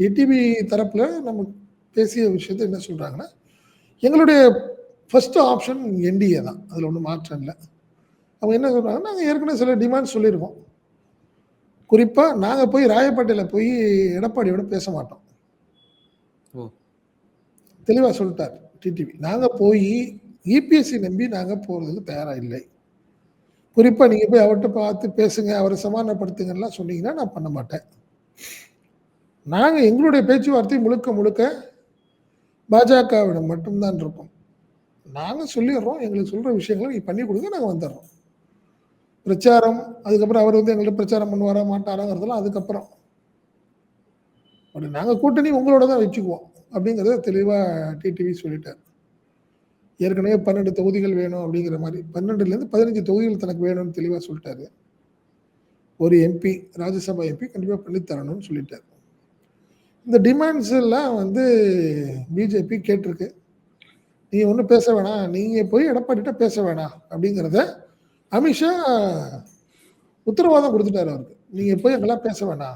TTV தரப்புல நம்ம பேசிய விஷயத்த என்ன சொல்றாங்கன்னா, எங்களுடைய ஃபர்ஸ்ட் ஆப்ஷன் என்டிஏ தான். அதுல ஒண்ணும் மாற்றம் இல்ல. அவங்க என்ன சொல்றாங்கன்னா, நாங்க ஏற்கனவே சில டிமாண்ட் சொல்லியிருக்கோம். குறிப்பா நாங்க போய் ராயப்பேட்டையில போய் எடப்பாடியோட பேச மாட்டோம். ஓ! தெளிவா சொல்ட்டார் டிடிவி. நாங்க போயி இபிஎஸ்சி நம்பி நாங்க போறதுக்கு தயாரா இல்லை. குறிப்பா நீங்க போய் அவர்ட்ட பார்த்து பேசுங்க, அவர சமாதானப்படுத்துங்கன்லாம் சொன்னீங்கன்னா, நான் பண்ண மாட்டேன். நாங்கள் எங்களுடைய பேச்சுவார்த்தை முழுக்க முழுக்க பாஜகவிடம் மட்டும்தான் இருப்போம் நாங்கள் சொல்லிடுறோம் எங்களுக்கு சொல்கிற விஷயங்களை நீ பண்ணி கொடுங்க நாங்கள் வந்துடுறோம் பிரச்சாரம், அதுக்கப்புறம் அவர் வந்து எங்கள்கிட்ட பிரச்சாரம் பண்ணுவாரா, மாட்டாராங்கிறதெல்லாம் அதுக்கப்புறம். பட் நாங்கள் கூட்டணி உங்களோட தான் வச்சுக்குவோம். அப்படிங்கிறத தெளிவாக டிடிவி சொல்லிட்டார். ஏற்கனவே 12 தொகுதிகள் வேணும் அப்படிங்கிற மாதிரி பன்னெண்டுலேருந்து பதினஞ்சு தொகுதிகள் தனக்கு வேணும்னு தெளிவாக சொல்லிட்டாரு ஒரு எம்பி, ராஜ்யசபா எம்பி கண்டிப்பாக பண்ணித்தரணும்னு சொல்லிட்டார் இந்த டிமாண்ட்ஸ் எல்லாம் வந்து பிஜேபி கேட்டிருக்கு. நீ ஒன்றும் பேச வேணாம். நீங்கள் போய் எடப்பாடிட்ட பேச வேணாம் அப்படிங்கிறத அமித்ஷா உத்தரவாதம் கொடுத்துட்டாரு அவருக்கு. நீங்கள் போய் எங்கெல்லாம் பேச வேணாம்.